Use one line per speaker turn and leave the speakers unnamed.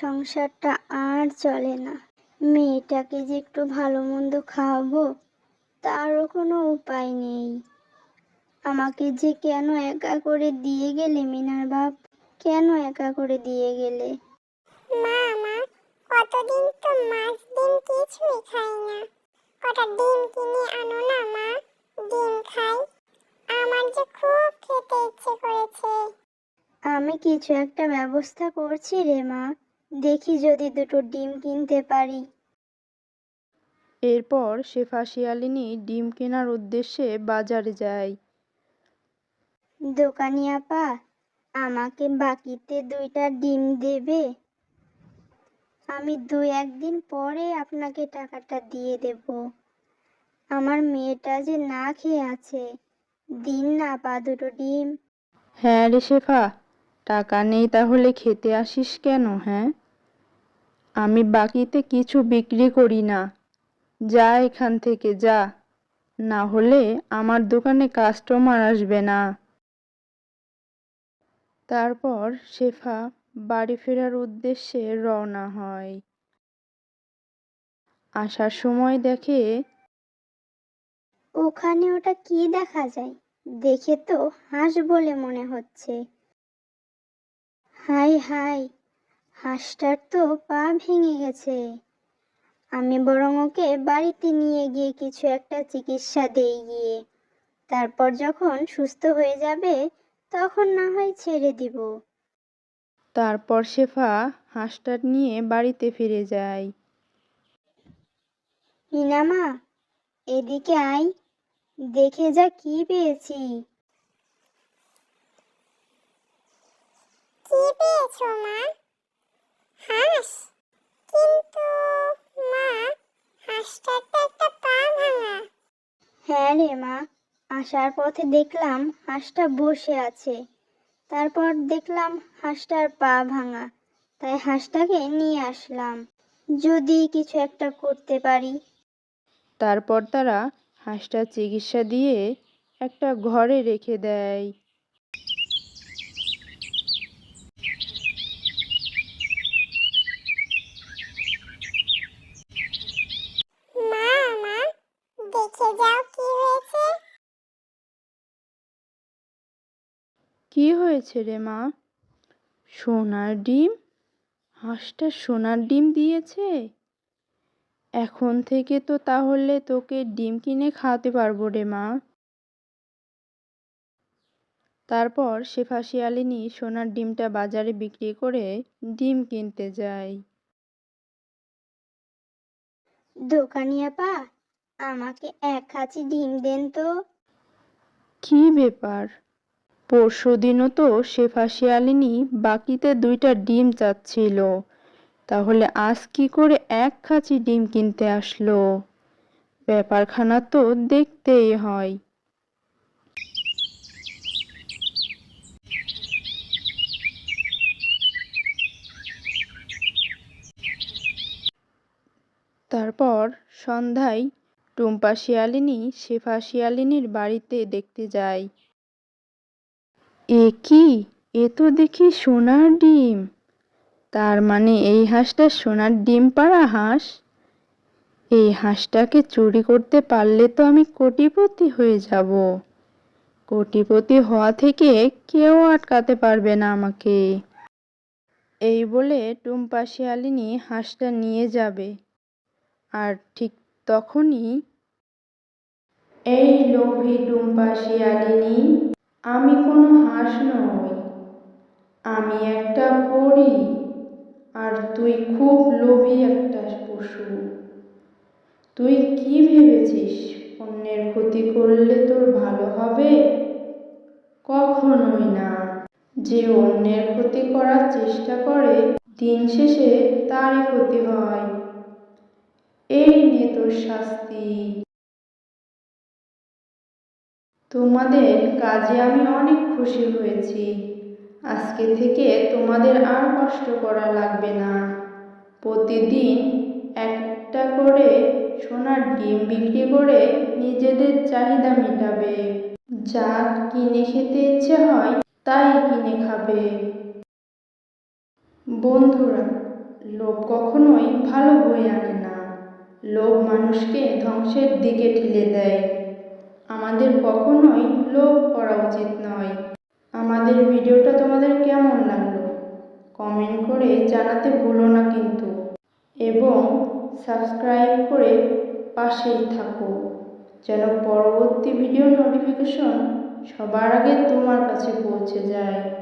সংসারটা আর চলে না। মেয়েটাকে যে একটু ভালো মন্দ খাওয়াবো তারও কোনো উপায় নেই। আমাকে যে কেন একা করে দিয়ে গেলে মিনার বাপ? কেন একা করে দিয়ে গেলে?
মা মা কতদিন তো মাছ ডিম কিছুই খাই না। কটা ডিম কিনে আনো না মা? ডিম খাই। আমার যে খুব খেতে ইচ্ছে করেছে।
আমি কিছু একটা ব্যবস্থা করছি রে মা। দেখি যদি দুটো ডিম কিনতে পারি।
এরপর শেফা শিয়ালিনী ডিম কেনার উদ্দেশ্যে বাজারে যায়।
দোকানি আপা আমাকে বাকিতে দুইটা ডিম দেবে। আমি দুই একদিন পরে আপনাকে টাকাটা দিয়ে দেব। আমার মেয়েটা যে না খেয়ে আছে দিন না আপা দুটো ডিম।
হ্যাঁ রে শেফা টাকা নেই তাহলে খেতে আসিস কেন হ্যাঁ? আমি বাকিতে কিছু বিক্রি করি না। যা এখান থেকে, যা। না হলে আমার দোকানে কাস্টমার আসবে না। তারপর শেফা বাড়ি ফেরার উদ্দেশ্যে রওনা হয়। আসার সময় দেখে
ওখানে ওটা কি দেখা যায়? দেখে তো হাঁস বলে মনে হচ্ছে। High high. হাঁসটার তো পা ভেঙে গেছে। আমি বরং ওকে বাড়িতে নিয়ে গিয়ে কিছু একটা চিকিৎসা দেই গিয়ে। তারপর যখন সুস্থ হয়ে যাবে তখন না হয় ছেড়ে দিব।
তারপর শেফা হাঁসটা নিয়ে বাড়িতে ফিরে যায়।
হিনামা এদিকে আয়। দেখে যা কি পেয়েছি।
কি পেয়েছ মা? হাঁস। কিন্তু মা হাঁসটার তো একটা পা ভাঙা।
হ্যাঁ রে মা আসার পথে দেখলাম হাঁসটা বসে আছে। তারপর দেখলাম হাঁসটার পা ভাঙা। তাই হাঁসটাকে নিয়ে আসলাম। যদি কিছু একটা করতে পারি।
তারপর তারা হাঁসটার চিকিৎসা দিয়ে একটা ঘরে রেখে দেয়
মা মা দেখে যাও কি হয়েছে।
কি হয়েছে রে মা? সোনার ডিম? হাঁসটা সোনার ডিম দিয়েছে? এখন থেকে তো তাহলে তোকে ডিম কিনে খাওয়াতে পারব রে মা। তারপর শেফা শিয়ালিনী সোনার ডিমটা বাজারে বিক্রি করে ডিম কিনতে যায়।
দোকানি আপা আমাকে এক কাচি ডিম দেন তো।
কি ব্যাপার? পরশু দিনও তো শেফা শিয়ালিনী বাকিতে দুইটা ডিম চাচ্ছিল। তাহলে আজ কি করে এক খাঁচি ডিম কিনতে আসলো? ব্যাপারখানা তো দেখতেই হয়। তারপর সন্ধ্যায় টুম্পা শিয়ালিনী শেফা শিয়ালিনীর বাড়িতে দেখতে যায়। এ কি? এ তো দেখি সোনার ডিম। তার মানে এই হাঁসটা সোনার ডিম পাড়া হাঁস? এই হাঁসটাকে চুরি করতে পারলে তো আমি কোটিপতি হয়ে যাব। কোটিপতি হওয়া থেকে কেউ আটকাতে পারবে না আমাকে। এই বলে টুম্পা শিয়ালিনী হাঁসটা নিয়ে যাবে। আর ঠিক তখনই এই লোভী টুম্পা শিয়ালিনী, আমি কোনো হাঁস নই। আমি একটা পরী, আর তুই খুব লোভী একটা পশু। তুই কি ভেবেছিস অন্যের ক্ষতি করলে তোর ভালো হবে? কখনোই না। যে অন্যের ক্ষতি করার চেষ্টা করে, দিন শেষে তারই ক্ষতি হয়। এই নে তোর শাস্তি। তোমাদের কাজে আমি অনেক খুশি হয়েছি। আজকে থেকে তোমাদের আর কষ্ট করা লাগবে না। প্রতিদিন একটা করে সোনার ডিম বিক্রি করে নিজেদের চাহিদা মেটাবে। যা কিনে খেতে ইচ্ছে হয়, তাই কিনে খাবে। বন্ধুরা, লোভ কখনোই ভালো বয়ে আনে না। লোভ মানুষকে ধ্বংসের দিকে ঠেলে দেয়। আমাদের কখনোই লোভ করা উচিত নয়। আমাদের ভিডিওটা তোমাদের কেমন লাগল? কমেন্ট করে জানাতে ভুলো না কিন্তু। এবং সাবস্ক্রাইব করে পাশেই থাকো। যেন পরবর্তী ভিডিও নোটিফিকেশন সবার আগে তোমার কাছে পৌঁছে যায়।